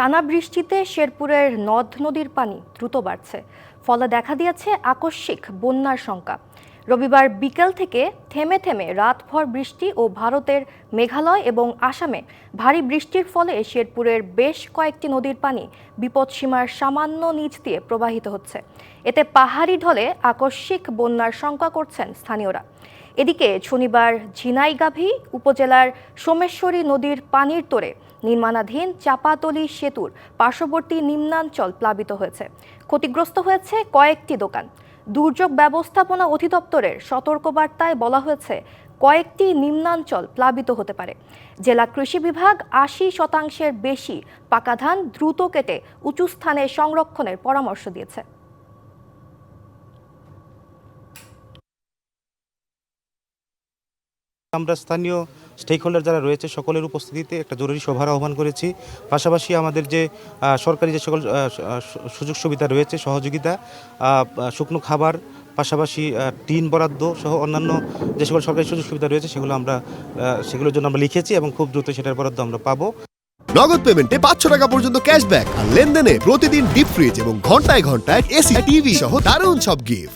টানা বৃষ্টিতে শেরপুরের নদ নদীর পানি দ্রুত বাড়ছে। ফলে দেখা দিয়েছে আকস্মিক বন্যার শঙ্কা রবিবার বিকেল থেকে থেমে থেমে রাতভর বৃষ্টি ও ভারতের মেঘালয় এবং আসামে ভারী বৃষ্টির ফলে শেরপুরের বেশ কয়েকটি নদীর পানি বিপদসীমার সামান্য নিচ দিয়ে প্রবাহিত হচ্ছে। এতে পাহাড়ি ঢলে আকস্মিক বন্যার শঙ্কা করছেন স্থানীয়রা। এদিকে শনিবার ঝিনাইগাভি উপজেলার সোমেশ্বরী নদীর পানির তোরে নির্মাণাধীন চাপাতলি সেতুর পার্শ্ববর্তী নিম্নাঞ্চল প্লাবিত হয়েছে। ক্ষতিগ্রস্ত হয়েছে কয়েকটি দোকান। দুর্যোগ ব্যবস্থাপনা অধিদপ্তরের সতর্কবার্তায় বলা হয়েছে, কয়েকটি নিম্নাঞ্চল প্লাবিত হতে পারে। জেলা কৃষি বিভাগ আশি শতাংশের বেশি পাকা ধান দ্রুত কেটে উঁচু স্থানে সংরক্ষণের পরামর্শ দিয়েছে। আমরা স্থানীয় স্টেক হোল্ডার যারা রয়েছে, সকলের উপস্থিতিতে একটা জরুরি সভার আহ্বান করেছি। পাশাপাশি আমাদের যে সরকারি যে সকল সুযোগ সুবিধা রয়েছে, সহযোগিতা শুকনো খাবার, পাশাপাশি টিন বরাদ্দ সহ অন্যান্য যে সকল সরকারি সুযোগ সুবিধা রয়েছে, সেগুলো আমরা সেগুলোর জন্য আমরা লিখেছি এবং খুব দ্রুত সেটার বরাদ্দ আমরা পাবো। নগদ পেমেন্টে পাঁচশো টাকা পর্যন্ত ক্যাশব্যাক আর লেনদেনে প্রতিদিন ডিপ ফ্রিজ এবং ঘন্টায় ঘন্টায় এসি টিভি সহ দারুণ সব গিফট